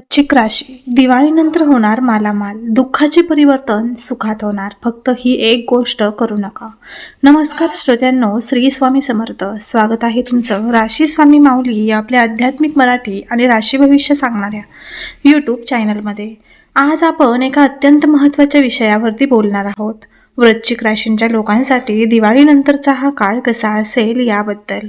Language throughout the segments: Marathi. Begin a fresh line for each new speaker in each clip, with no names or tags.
वृश्चिक राशी. दिवाळीनंतर होणार मालामाल. दुःखाचे परिवर्तन सुखात होणार. फक्त ही एक गोष्ट करू नका. नमस्कार श्रोत्यांनो श्री स्वामी समर्थ. स्वागत आहे तुमचं राशी स्वामी माऊली या आपल्या आध्यात्मिक मराठी आणि राशी भविष्य सांगणाऱ्या यूट्यूब चॅनलमध्ये आज आपण एका अत्यंत महत्त्वाच्या विषयावरती बोलणार आहोत. वृश्चिक राशींच्या लोकांसाठी दिवाळीनंतरचा हा काळ कसा असेल याबद्दल.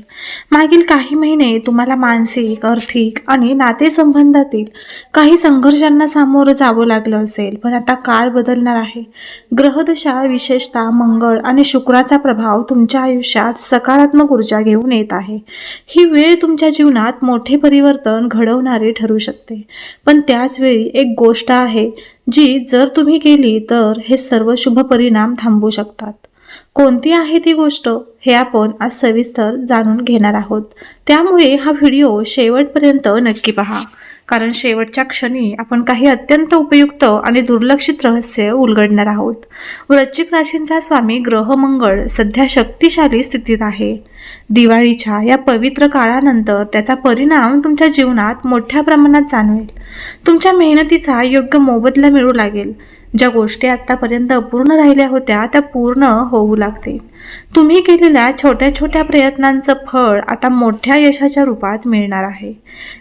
मागील काही महिने तुम्हाला मानसिक आर्थिक आणि नातेसंबंधातील काही संघर्षांना सामोरं जावं लागलं असेल पण आता काळ बदलणार आहे. ग्रहदशा विशेषतः मंगळ आणि शुक्राचा प्रभाव तुमच्या आयुष्यात सकारात्मक ऊर्जा घेऊन येत आहे. ही वेळ तुमच्या जीवनात मोठे परिवर्तन घडवणारे ठरू शकते. पण त्याचवेळी एक गोष्ट आहे जी जर तुम्ही केली तर हे सर्व शुभ परिणाम थांबवू शकतात. कोणती आहे ती गोष्ट हे आपण आज सविस्तर जाणून घेणार आहोत. त्यामुळे हा व्हिडिओ शेवटपर्यंत नक्की पहा. कारण शेवटच्या क्षणी आपण काही अत्यंत उपयुक्त आणि दुर्लक्षित रहस्य उलगडणार आहोत. वृश्चिक राशींचा स्वामी ग्रह मंगळ सध्या शक्तिशाली स्थितीत आहे. दिवाळीच्या या पवित्र काळानंतर त्याचा परिणाम तुमच्या जीवनात मोठ्या प्रमाणात जाणवेल. तुमच्या मेहनतीचा योग्य मोबदला मिळू लागेल. ज्या गोष्टी आत्तापर्यंत अपूर्ण राहिल्या होत्या त्या पूर्ण होऊ लागतील. तुम्ही केलेल्या छोट्या छोट्या प्रयत्नांचं फळ आता मोठ्या यशाच्या रूपात मिळणार आहे.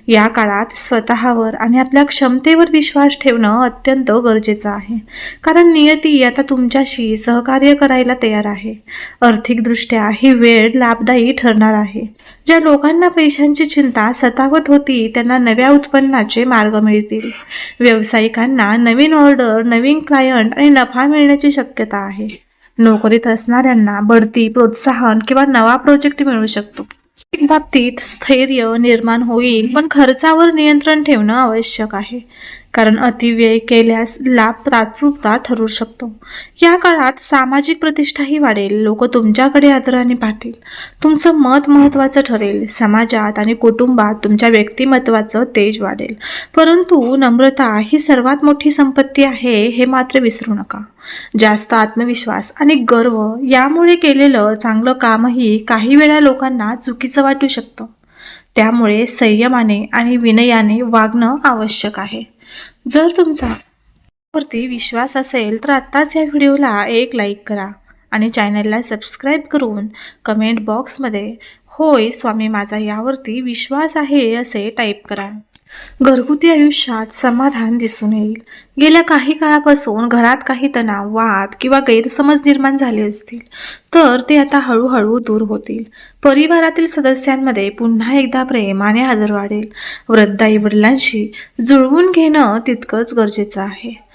या काळात स्वतःवर आणि आपल्या क्षमतेवर विश्वास ठेवणं अत्यंत गरजेचं आहे. कारण नियती आता तुमच्याशी सहकार्य करायला तयार आहे. आर्थिकदृष्ट्या ही वेळ लाभदायी ठरणार आहे. ज्या लोकांना पैशांची चिंता सतावत होती त्यांना नव्या उत्पन्नाचे मार्ग मिळतील. व्यावसायिकांना नवीन ऑर्डर नवीन क्लायंट आणि नफा मिळण्याची शक्यता आहे. नोकरीत असणाऱ्यांना बढती प्रोत्साहन किंवा नवा प्रोजेक्ट मिळू शकतो. बाबतीत स्थैर्य निर्माण होईल पण खर्चावर नियंत्रण ठेवणं आवश्यक आहे. कारण अतिव्यय केल्यास लाभ तात्पुरता ठरू शकतो. या काळात सामाजिक प्रतिष्ठाही वाढेल. लोक तुमच्याकडे आदराने पाहतील. तुमचं मत महत्त्वाचं ठरेल. समाजात आणि कुटुंबात तुमच्या व्यक्तिमत्वाचं तेज वाढेल. परंतु नम्रता ही सर्वात मोठी संपत्ती आहे हे मात्र विसरू नका. जास्त आत्मविश्वास आणि गर्व यामुळे केलेलं चांगलं कामही काही वेळा लोकांना चुकीचं वाटू शकतं. त्यामुळे संयमाने आणि विनयाने वागणं आवश्यक आहे. जर तुमचा वरती विश्वास असेल तर आत्ताच या व्हिडिओला एक लाईक करा आणि चॅनलला सबस्क्राईब करून कमेंट बॉक्समध्ये होय स्वामी माझा यावरती विश्वास आहे असे टाईप करा. घरगुती आयुष्यात समाधान दिसून येईल. गेल्या काही काळापासून घरात काही तणाव वाद किंवा गैरसमज निर्माण झाले असतील तर ते आता हळूहळू दूर होतील. परिवारातील सदस्यांमध्ये पुन्हा एकदा प्रेम आणि आदर वाढेल. वृद्ध आई वडिलांशी जुळवून घेणं तितकंच गरजेचं आहे.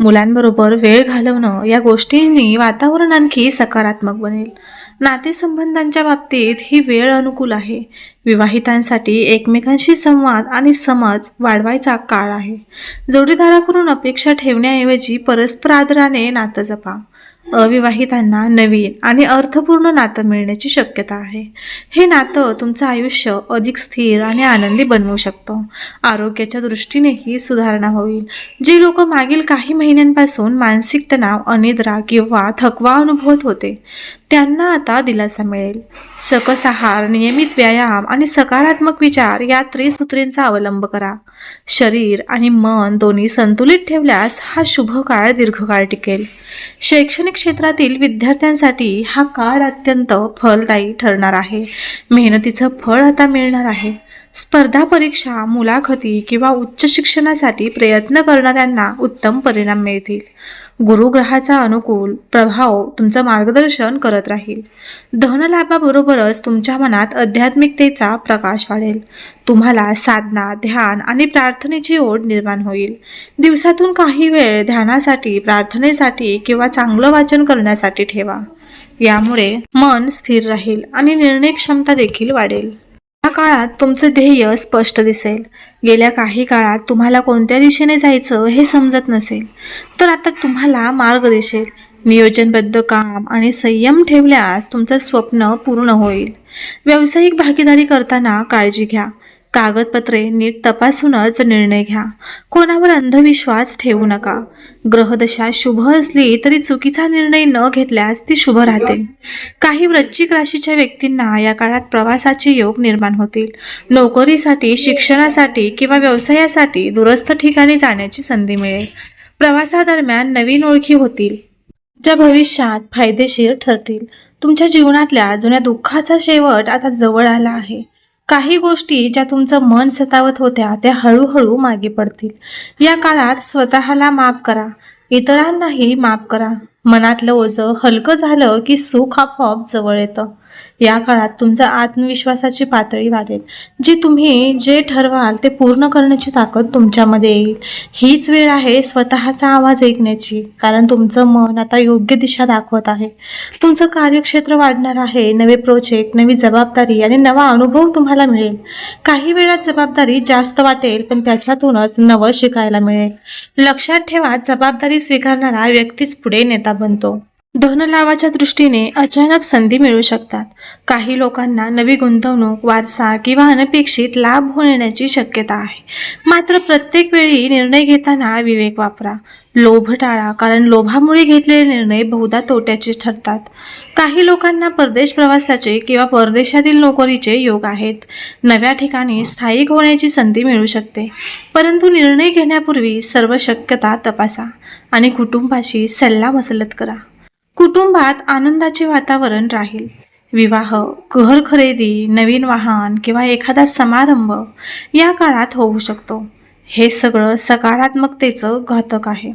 मुलांबरोबर वेळ घालवणं या गोष्टींनी वातावरण आणखी सकारात्मक बनेल. नातेसंबंधांच्या बाबतीत ही वेळ अनुकूल आहे. विवाहितांसाठी एकमेकांशी संवाद आणि समज वाढवायचा काळ आहे. जोडीदाराकडून अपेक्षा ठेवण्याऐवजी परस्पर आदराने नातं जपा. अविवाहितांना नवीन आणि अर्थपूर्ण नातं मिळण्याची शक्यता आहे. हे नातं तुमचं आयुष्य अधिक स्थिर आणि आनंदी बनवू शकतं. आरोग्याच्या दृष्टीनेही सुधारणा होईल. जे लोक मागील काही महिन्यांपासून मानसिक तणाव अनिद्रा किंवा थकवा अनुभवत होते त्यांना आता दिलासा मिळेल. सकस आहार नियमित व्यायाम आणि सकारात्मक विचार या त्रिसूत्रींचा अवलंब करा. शरीर आणि मन दोन्ही संतुलित ठेवल्यास हा शुभ काळ दीर्घकाळ टिकेल. शैक्षणिक क्षेत्रातील विद्यार्थ्यांसाठी हा काळ अत्यंत फलदायी ठरणार आहे. मेहनतीचं फळ आता मिळणार आहे. स्पर्धा परीक्षा मुलाखती किंवा उच्च शिक्षणासाठी प्रयत्न करणाऱ्यांना उत्तम परिणाम मिळतील. गुरुग्रहाचा अनुकूल प्रभाव तुमचं मार्गदर्शन करत राहील. धनलाभाबरोबरच तुमच्या मनात आध्यात्मिकतेचा प्रकाश वाढेल. तुम्हाला साधना ध्यान आणि प्रार्थनेची ओढ निर्माण होईल. दिवसातून काही वेळ ध्यानासाठी प्रार्थनेसाठी किंवा चांगलं वाचन करण्यासाठी ठेवा. यामुळे मन स्थिर राहील आणि निर्णय क्षमता देखील वाढेल. या काळात तुमचं ध्येय स्पष्ट दिसेल. गेल्या काही काळात तुम्हाला कोणत्या दिशेने जायचं हे समजत नसेल. तर आता तुम्हाला मार्ग दिसेल. नियोजनबद्ध काम आणि संयम ठेवल्यास तुमचं स्वप्न पूर्ण होईल. व्यावसायिक भागीदारी करताना काळजी घ्या. कागदपत्रे नीट तपासूनच निर्णय घ्या. कोणावर अंधविश्वास ठेवू नका. ग्रहदशा शुभ असली तरी चुकीचा निर्णय न घेतल्यास ती शुभ राहते. काही वृश्चिक राशीच्या व्यक्तींना या काळात प्रवासाचे योग निर्माण होतील. नोकरीसाठी शिक्षणासाठी किंवा व्यवसायासाठी दूरस्थ ठिकाणी जाण्याची संधी मिळेल. प्रवासादरम्यान नवीन ओळखी होतील. ज्या भविष्यात फायदेशीर ठरतील. तुमच्या जीवनातल्या जुन्या दुःखाचा शेवट आता जवळ आला आहे. काही गोष्टी ज्या तुमचं मन सतावत होत्या त्या हळूहळू मागे पडतील. या काळात स्वतःला माफ करा. इतरांनाही माफ करा. मनातलं ओझं हलकं झालं की सुख आपोआप जवळ येतं. या काळात तुमचा आत्मविश्वासाची पातळी वाढेल. जी तुम्ही जे ठरवाल ते पूर्ण करण्याची ताकद तुमच्यामध्ये येईल. हीच वेळ आहे स्वतःचा आवाज ऐकण्याची कारण तुमचं मन आता योग्य दिशा दाखवत आहे. तुमचं कार्यक्षेत्र वाढणार आहे नवे प्रोजेक्ट नवी जबाबदारी आणि नवा अनुभव तुम्हाला मिळेल. काही वेळात जबाबदारी जास्त वाटेल पण त्याच्यातूनच नवं शिकायला मिळेल. लक्षात ठेवा जबाबदारी स्वीकारणारा व्यक्तीच पुढे नेता बनतो. धनलाभाच्या दृष्टीने अचानक संधी मिळू शकतात. काही लोकांना नवी गुंतवणूक वारसा किंवा अनपेक्षित लाभ होण्याची शक्यता आहे. मात्र प्रत्येक वेळी निर्णय घेताना विवेक वापरा. लोभ टाळा कारण लोभामुळे घेतलेले निर्णय बहुधा तोट्याचे ठरतात. काही लोकांना परदेश प्रवासाचे किंवा परदेशातील नोकरीचे योग आहेत. नव्या ठिकाणी स्थायिक होण्याची संधी मिळू शकते. परंतु निर्णय घेण्यापूर्वी सर्व शक्यता तपासा आणि कुटुंबाशी सल्लामसलत करा. कुटुंबात आनंदाचे वातावरण राहील. विवाह घर खरेदी नवीन वाहन किंवा एखादा समारंभ या काळात होऊ शकतो. हे सगळं सकारात्मकतेचं घातक आहे.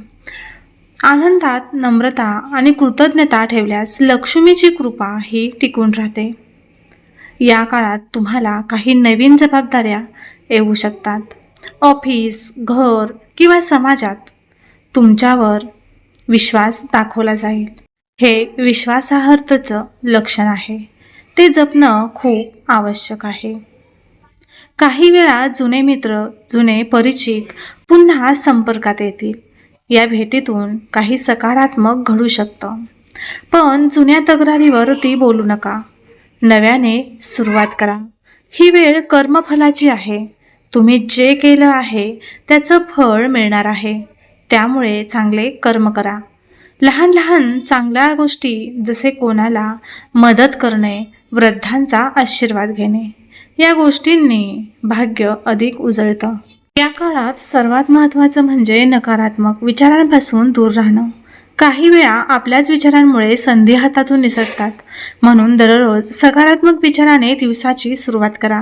आनंदात नम्रता आणि कृतज्ञता ठेवल्यास लक्ष्मीची कृपा ही टिकून राहते. या काळात तुम्हाला काही नवीन जबाबदाऱ्या येऊ शकतात. ऑफिस घर किंवा समाजात तुमच्यावर विश्वास दाखवला जाईल. हे विश्वासार्हतेचं लक्षण आहे. ते जपणं खूप आवश्यक आहे. काही वेळा जुने मित्र जुने परिचित पुन्हा संपर्कात येतील. या भेटीतून काही सकारात्मक घडू शकतं. पण जुन्या तक्रारीवरती बोलू नका. नव्याने सुरुवात करा. ही वेळ कर्मफलाची आहे. तुम्ही जे केलं आहे त्याचं फळ मिळणार आहे. त्यामुळे चांगले कर्म करा. लहान लहान चांगल्या गोष्टी जसे कोणाला मदत करणे वृद्धांचा आशीर्वाद घेणे या गोष्टींनी भाग्य अधिक उजळतं. या काळात सर्वात महत्त्वाचं म्हणजे नकारात्मक विचारांपासून दूर राहणं. काही वेळा आपल्याच विचारांमुळे संधी हातातून निसटतात. म्हणून दररोज सकारात्मक विचाराने दिवसाची सुरुवात करा.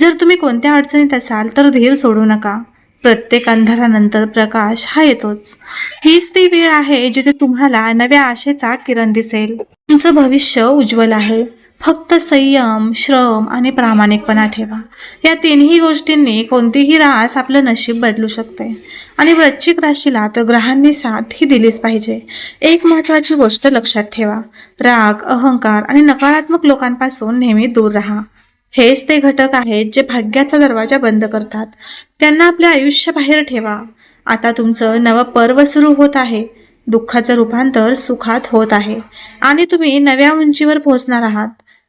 जर तुम्ही कोणत्या अडचणीत असाल तर धीर सोडू नका. प्रत्येक अंधारानंतर प्रकाश हा येतोच. हीच ती वेळ आहे जिथे तुम्हाला नव्या आशेचा किरण दिसेल. तुमचं भविष्य उज्ज्वल आहे. फक्त संयम श्रम आणि प्रामाणिकपणा ठेवा. या तिन्ही गोष्टींनी कोणतीही रास आपलं नशीब बदलू शकते. आणि वृश्चिक राशीला तर ग्रहांनी साथ ही दिलीच पाहिजे. एक महत्त्वाची गोष्ट लक्षात ठेवा. राग अहंकार आणि नकारात्मक लोकांपासून नेहमी दूर राहा. हेच ते घटक आहेत जे भाग्याचा दरवाजा बंद करतात. त्यांना आपल्या आयुष्याबाहेर ठेवा. आता तुमचं नवं पर्व सुरू होत आहे. दुःखाचं रूपांतर सुखात होत आहे. आणि तुम्ही नव्या उंचीवर पोहोचणार आहात.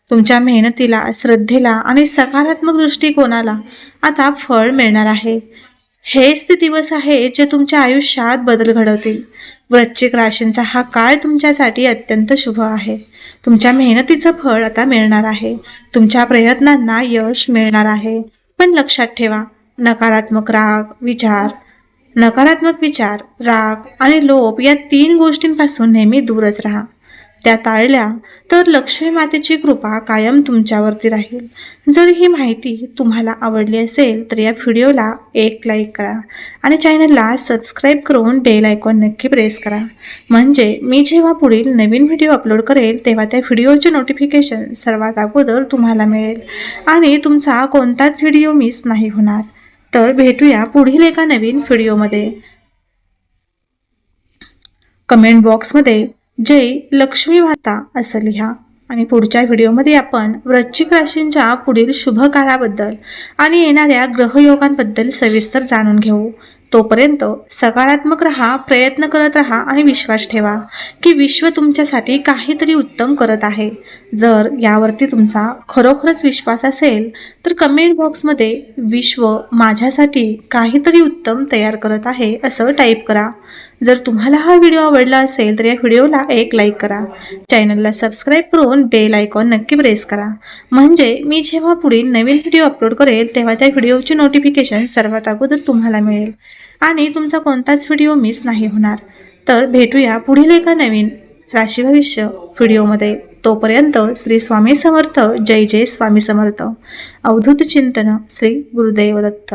तुमच्या मेहनतीला श्रद्धेला आणि सकारात्मक दृष्टिकोनाला आता फळ मिळणार आहे. हेच ते दिवस आहे जे तुमच्या आयुष्यात बदल घडवतील. वृश्चिक राशींचा हा काळ तुमच्यासाठी अत्यंत शुभ आहे. तुमच्या मेहनतीचं फळ आता मिळणार आहे. तुमच्या प्रयत्नांना यश मिळणार आहे. पण लक्षात ठेवा नकारात्मक राग विचार नकारात्मक विचार राग आणि लोभ या तीन गोष्टींपासून नेहमी दूरच राहा. त्या टाळल्या तर लक्ष्मी मातेची कृपा कायम तुमच्यावरती राहील. जर ही माहिती तुम्हाला आवडली असेल तर या व्हिडिओला एक लाईक करा आणि चॅनलला सबस्क्राईब करून बेल आयकॉन नक्की प्रेस करा. म्हणजे मी जेव्हा पुढील नवीन व्हिडिओ अपलोड करेल तेव्हा त्या व्हिडिओचे नोटिफिकेशन सर्वात अगोदर तुम्हाला मिळेल. आणि तुमचा कोणताच व्हिडिओ मिस नाही होणार. तर भेटूया पुढील एका नवीन व्हिडिओमध्ये कमेंट बॉक्समध्ये जय लक्ष्मी माता असं लिहा. आणि पुढच्या व्हिडिओमध्ये आपण वृश्चिक राशींच्या पुढील शुभ काळाबद्दल आणि येणाऱ्या ग्रहयोगांबद्दल सविस्तर जाणून घेऊ. तोपर्यंत सकारात्मक राहा प्रयत्न करत राहा आणि विश्वास ठेवा की विश्व तुमच्यासाठी काहीतरी उत्तम करत आहे. जर यावरती तुमचा खरोखरच विश्वास असेल तर कमेंट बॉक्समध्ये विश्व माझ्यासाठी काहीतरी उत्तम तयार करत आहे असं टाईप करा. जर तुम्हाला हा व्हिडिओ आवडला असेल तर या व्हिडिओला एक लाईक करा. चॅनलला सबस्क्राईब करून बेल आयकॉन नक्की प्रेस करा. म्हणजे मी जेव्हा पुढील नवीन व्हिडिओ अपलोड करेल तेव्हा त्या व्हिडिओचे नोटिफिकेशन सर्वात अगोदर तुम्हाला मिळेल. आणि तुमचा कोणताच व्हिडिओ मिस नाही होणार. तर भेटूया पुढील एका नवीन राशी भविष्य व्हिडिओमध्ये तोपर्यंत श्री स्वामी समर्थ जय जय स्वामी समर्थ. अवधूत चिंतन श्री गुरुदेव दत्त